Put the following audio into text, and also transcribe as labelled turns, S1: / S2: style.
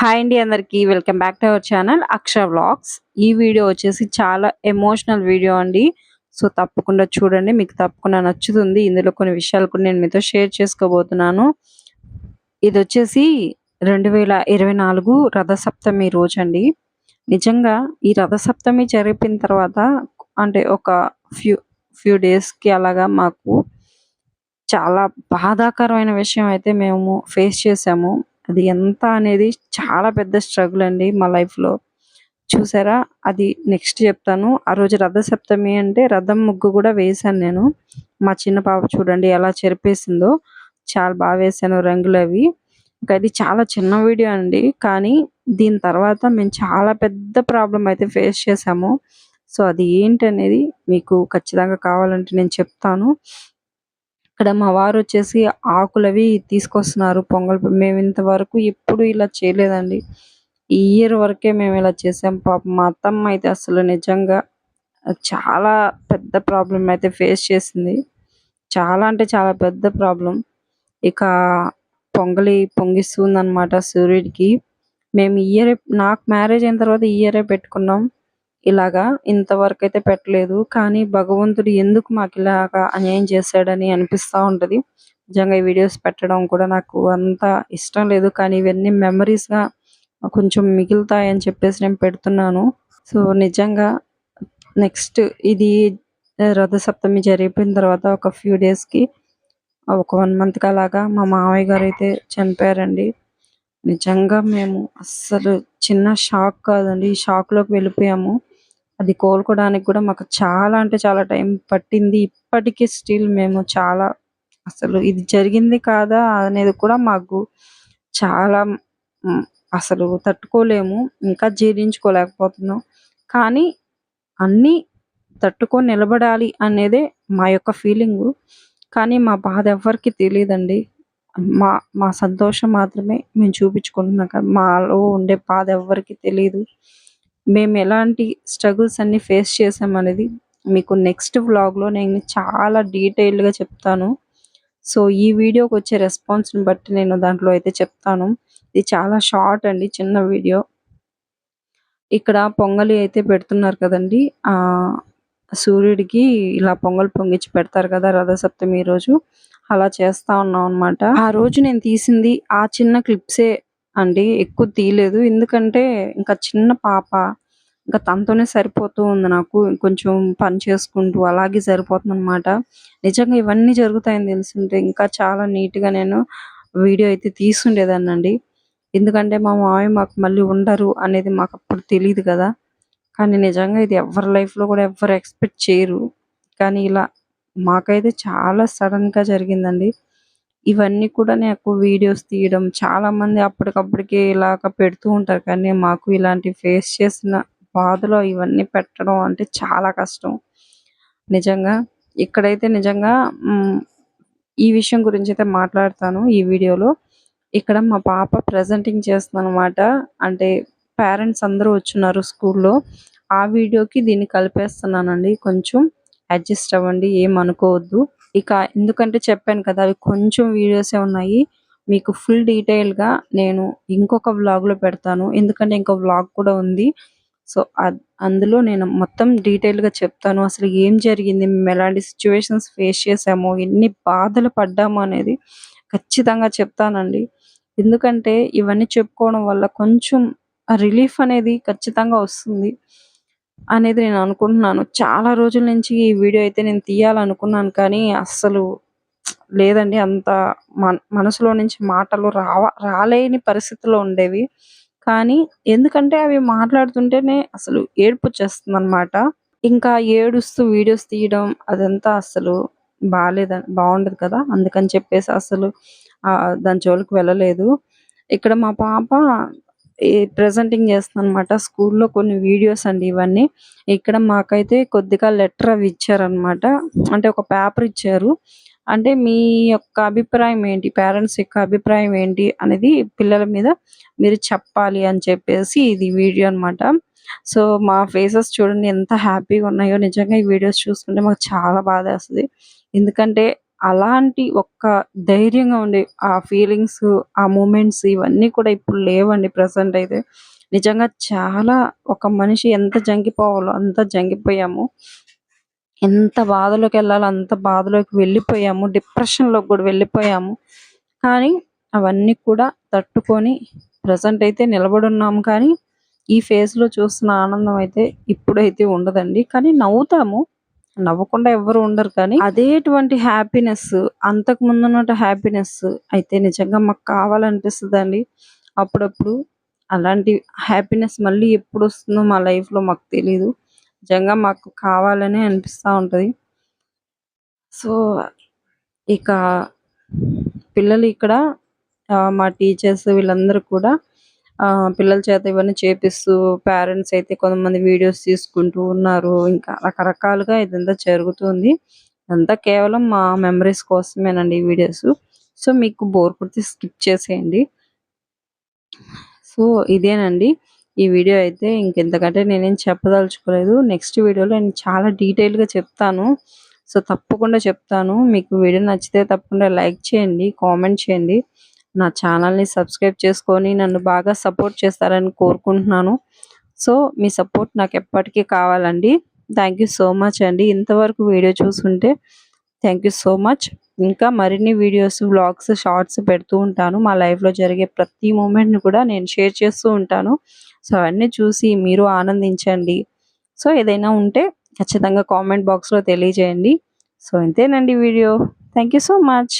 S1: Hi అండి అందరికీ welcome back to our channel Akshara vlogs ఈ వీడియో వచ్చేసి చాలా ఎమోషనల్ వీడియో అండి. సో తప్పకుండా చూడండి. మీకు తప్పకుండా నచ్చుతుంది. ఇందులో కొన్ని విషయాలు కూడా నేను మీతో షేర్ చేసుకోబోతున్నాను. ఇది వచ్చేసి రెండు వేల ఇరవై నాలుగు రథసప్తమి రోజు అండి. నిజంగా ఈ రథసప్తమి జరిపిన తర్వాత అంటే ఒక ఫ్యూ ఫ్యూ డేస్కి అలాగా మాకు చాలా బాధాకరమైన విషయం అయితే మేము ఫేస్ చేసాము. అది ఎంత అనేది చాలా పెద్ద స్ట్రగుల్ అండి మా లైఫ్లో చూసారా? అది నెక్స్ట్ చెప్తాను. ఆ రోజు రథ సప్తమి అంటే రథం ముగ్గు కూడా వేశాను నేను. మా చిన్న పాప చూడండి ఎలా చెరిపేసిందో. చాలా బాగా వేసాను రంగులు అవి. ఇంకా అది చాలా చిన్న వీడియో అండి. కానీ దీని తర్వాత మేము చాలా పెద్ద ప్రాబ్లం అయితే ఫేస్ చేసాము సో అది ఏంటి అనేది మీకు ఖచ్చితంగా కావాలంటే నేను చెప్తాను. ఇక్కడ మా వారు వచ్చేసి ఆకులవి తీసుకొస్తున్నారు పొంగల్ మేము ఇంతవరకు ఎప్పుడు ఇలా చేయలేదండి. ఈ ఇయర్ వరకే మేము ఇలా చేసాం. పాపం మా అత్తమ్మ అయితే అసలు నిజంగా చాలా పెద్ద ప్రాబ్లం అయితే ఫేస్ చేసింది. చాలా అంటే చాలా పెద్ద ప్రాబ్లం ఇక పొంగలి పొంగిస్తుంది అనమాట సూర్యుడికి. మేము ఇయర్ నాకు మ్యారేజ్ అయిన తర్వాత ఇయరే పెట్టుకున్నాం. ఇలాగా ఇంతవరకు అయితే పెట్టలేదు. కానీ భగవంతుడు ఎందుకు మాకు ఇలాగా అన్యాయం చేశాడని అనిపిస్తూ ఉంటుంది. నిజంగా ఈ వీడియోస్ పెట్టడం కూడా నాకు అంత ఇష్టం లేదు. కానీ ఇవన్నీ మెమరీస్గా కొంచెం మిగులుతాయని చెప్పేసి నేను పెడుతున్నాను. సో నిజంగా నెక్స్ట్ ఇది రథసప్తమి జరిగిపోయిన తర్వాత ఒక ఫ్యూ డేస్కి ఒక వన్ మంత్ అలాగా మా మామయ్య గారు అయితే చనిపోయారండి. నిజంగా మేము అస్సలు చిన్న షాక్ కాదండి. ఈ షాక్లోకి వెళ్ళిపోయాము. అది కోలుకోవడానికి కూడా మాకు చాలా అంటే చాలా టైం పట్టింది. ఇప్పటికీ స్టిల్ మేము చాలా అసలు ఇది జరిగింది కాదా అనేది కూడా మాకు చాలా అసలు తట్టుకోలేము. ఇంకా జీర్ణించుకోలేకపోతున్నాం. కానీ అన్నీ తట్టుకొని నిలబడాలి అనేదే మా యొక్క ఫీలింగు. కానీ మా బాధ ఎవ్వరికి తెలియదండి. మా మా సంతోషం మాత్రమే మేము చూపించుకుంటున్నాం. కదా మాలో ఉండే బాధ ఎవ్వరికి తెలియదు మేము ఎలాంటి స్ట్రగుల్స్ అన్ని ఫేస్ చేసామనేది మీకు నెక్స్ట్ వ్లాగ్లో నేను చాలా డీటెయిల్డ్గా చెప్తాను. సో ఈ వీడియోకి వచ్చే రెస్పాన్స్ని బట్టి నేను దాంట్లో అయితే చెప్తాను. ఇది చాలా షార్ట్ అండి చిన్న వీడియో ఇక్కడ పొంగలి అయితే పెడుతున్నారు కదండి. సూర్యుడికి ఇలా పొంగల్ పొంగిచ్చి పెడతారు కదా రథసప్తమి రోజు. అలా చేస్తా ఉన్నాం అనమాట ఆ రోజు నేను తీసింది ఆ చిన్న క్లిప్సే అండి. ఎక్కువ తీయలేదు. ఎందుకంటే ఇంకా చిన్న పాప ఇంకా తనతోనే సరిపోతూ ఉంది నాకు. కొంచెం పని చేసుకుంటూ అలాగే సరిపోతుంది అనమాట నిజంగా ఇవన్నీ జరుగుతాయని తెలిసింటే ఇంకా చాలా నీట్గా నేను వీడియో అయితే తీసుండేదాన్నండి ఎందుకంటే మా మామయ్య మాకు మళ్ళీ ఉండరు అనేది మాకు అప్పుడు తెలియదు కదా. కానీ నిజంగా ఇది ఎవరి లైఫ్లో కూడా ఎవరు ఎక్స్పెక్ట్ చేయరు. కానీ ఇలా మాకైతే చాలా సడన్గా జరిగిందండి. ఇవన్నీ కూడా నాకు వీడియోస్ తీయడం చాలా మంది అప్పటికప్పటికి ఇలాగ పెడుతూ ఉంటారు. కానీ మాకు ఇలాంటి ఫేస్ చేసిన బాధలో ఇవన్నీ పెట్టడం అంటే చాలా కష్టం. నిజంగా ఇక్కడైతే నిజంగా ఈ విషయం గురించి అయితే మాట్లాడతాను ఈ వీడియోలో. ఇక్కడ మా పాప ప్రజెంటింగ్ చేస్తుంది అనమాట అంటే పేరెంట్స్ అందరూ వచ్చున్నారు స్కూల్లో. ఆ వీడియోకి దీన్ని కలిపేస్తున్నానండి. కొంచెం అడ్జస్ట్ అవ్వండి ఏం అనుకోవద్దు. ఇక ఎందుకంటే చెప్పాను కదా అవి కొంచెం వీడియోసే ఉన్నాయి. మీకు ఫుల్ డీటెయిల్గా నేను ఇంకొక వ్లాగ్లో పెడతాను. ఎందుకంటే ఇంకో వ్లాగ్ కూడా ఉంది. సో అందులో నేను మొత్తం డీటెయిల్గా చెప్తాను. అసలు ఏం జరిగింది మేము ఎలాంటి సిచ్యువేషన్స్ ఫేస్ చేసాము ఎన్ని బాధలు పడ్డాము అనేది ఖచ్చితంగా చెప్తానండి. ఎందుకంటే ఇవన్నీ చెప్పుకోవడం వల్ల కొంచెం రిలీఫ్ అనేది ఖచ్చితంగా వస్తుంది. అనేది నేను అనుకుంటున్నాను. చాలా రోజుల నుంచి ఈ వీడియో అయితే నేను తీయాలనుకున్నాను కానీ అస్సలు లేదండి. అంత మన మనసులో నుంచి మాటలు రావ రాలేని పరిస్థితిలో ఉండేవి. కానీ ఎందుకంటే అవి మాట్లాడుతుంటేనే అసలు ఏడుపు వచ్చేస్తుంది అనమాట ఇంకా ఏడుస్తూ వీడియోస్ తీయడం అదంతా అసలు బాగాలేదు బాగుండదు కదా. అందుకని చెప్పేసి అసలు దాని జోలికి వెళ్ళలేదు. ఇక్కడ మా పాప ప్రెజెంటింగ్ చేస్తుంది అనమాట స్కూల్లో కొన్ని వీడియోస్ అండి ఇవన్నీ. ఇక్కడ మాకైతే కొద్దిగా లెటర్ అవి ఇచ్చారనమాట అంటే ఒక పేపర్ ఇచ్చారు. అంటే మీ యొక్క అభిప్రాయం ఏంటి? పేరెంట్స్ యొక్క అభిప్రాయం ఏంటి? అనేది పిల్లల మీద మీరు చెప్పాలి అని చెప్పేసి ఇది వీడియో అనమాట సో మా ఫేసెస్ చూడండి ఎంత హ్యాపీగా ఉన్నాయో. నిజంగా ఈ వీడియోస్ చూసుకుంటే మాకు చాలా బాధ వేస్తుంది ఎందుకంటే అలాంటి ఒక్క ధైర్యంగా ఉండే ఆ ఫీలింగ్స్, ఆ మూమెంట్స్ ఇవన్నీ కూడా ఇప్పుడు లేవండి ప్రజెంట్ అయితే. నిజంగా చాలా ఒక మనిషి ఎంత జంకిపోవాలో అంత జంకిపోయాము. ఎంత బాధలోకి వెళ్ళాలో అంత బాధలోకి వెళ్ళిపోయాము. డిప్రెషన్‌లోకి కూడా వెళ్ళిపోయాము. కానీ అవన్నీ కూడా తట్టుకొని ప్రజెంట్ అయితే నిలబడున్నాము కానీ, ఈ ఫేజ్‌లో చూస్తున్న ఆనందం అయితే ఇప్పుడైతే ఉండదండి. కానీ నవ్వుతాము. నవ్వకుండా ఎవ్వరు ఉండరు కానీ, అదేటువంటి హ్యాపీనెస్ అంతకు ముందున్నట్టు హ్యాపీనెస్ అయితే నిజంగా మాకు కావాలనిపిస్తదండి. అప్పుడప్పుడు అలాంటి హ్యాపీనెస్ మళ్ళీ ఎప్పుడు వస్తుందో మా లైఫ్‌లో మాకు తెలీదు. నిజంగా మాకు కావాలనే అనిపిస్తా ఉంటది. సో, ఇక పిల్లలు ఇక్కడ మా టీచర్స్ వీళ్ళందరూ కూడా పిల్లల చేత ఇవన్నీ చేపిస్తూ పేరెంట్స్ అయితే కొంతమంది వీడియోస్ తీసుకుంటూ ఉన్నారు. ఇంకా రకరకాలుగా ఇదంతా జరుగుతుంది. అంతా కేవలం మా మెమరీస్ కోసమేనండి ఈ వీడియోస్. సో, మీకు బోర్ కొడితే స్కిప్ చేసేయండి. సో, ఇదేనండి. ఈ వీడియో అయితే ఇంకెంతకంటే నేనేం చెప్పదలుచుకోలేదు. నెక్స్ట్ వీడియోలో నేను చాలా డీటెయిల్‌గా చెప్తాను. సో, తప్పకుండా చెప్తాను. మీకు వీడియో నచ్చితే తప్పకుండా లైక్ చేయండి, కామెంట్ చేయండి. నా ఛానల్‌ని సబ్స్క్రైబ్ చేసుకొని నన్ను బాగా సపోర్ట్ చేస్తారని కోరుకుంటున్నాను. సో, మీ సపోర్ట్ నాకు ఎప్పటికీ కావాలండి. థ్యాంక్ యూ సో మచ్ అండి. ఇంతవరకు వీడియో చూసుంటే థ్యాంక్ యూ సో మచ్. ఇంకా మరిన్ని వీడియోస్, వ్లాగ్స్, షార్ట్స్ పెడుతూ ఉంటాను. మా లైఫ్‌లో జరిగే ప్రతి మూమెంట్‌ని కూడా నేను షేర్ చేస్తూ ఉంటాను. సో, అవన్నీ చూసి మీరు ఆనందించండి. సో, ఏదైనా ఉంటే ఖచ్చితంగా కామెంట్ బాక్స్‌లో తెలియజేయండి. సో, ఇంతేనండి video. Thank you so much.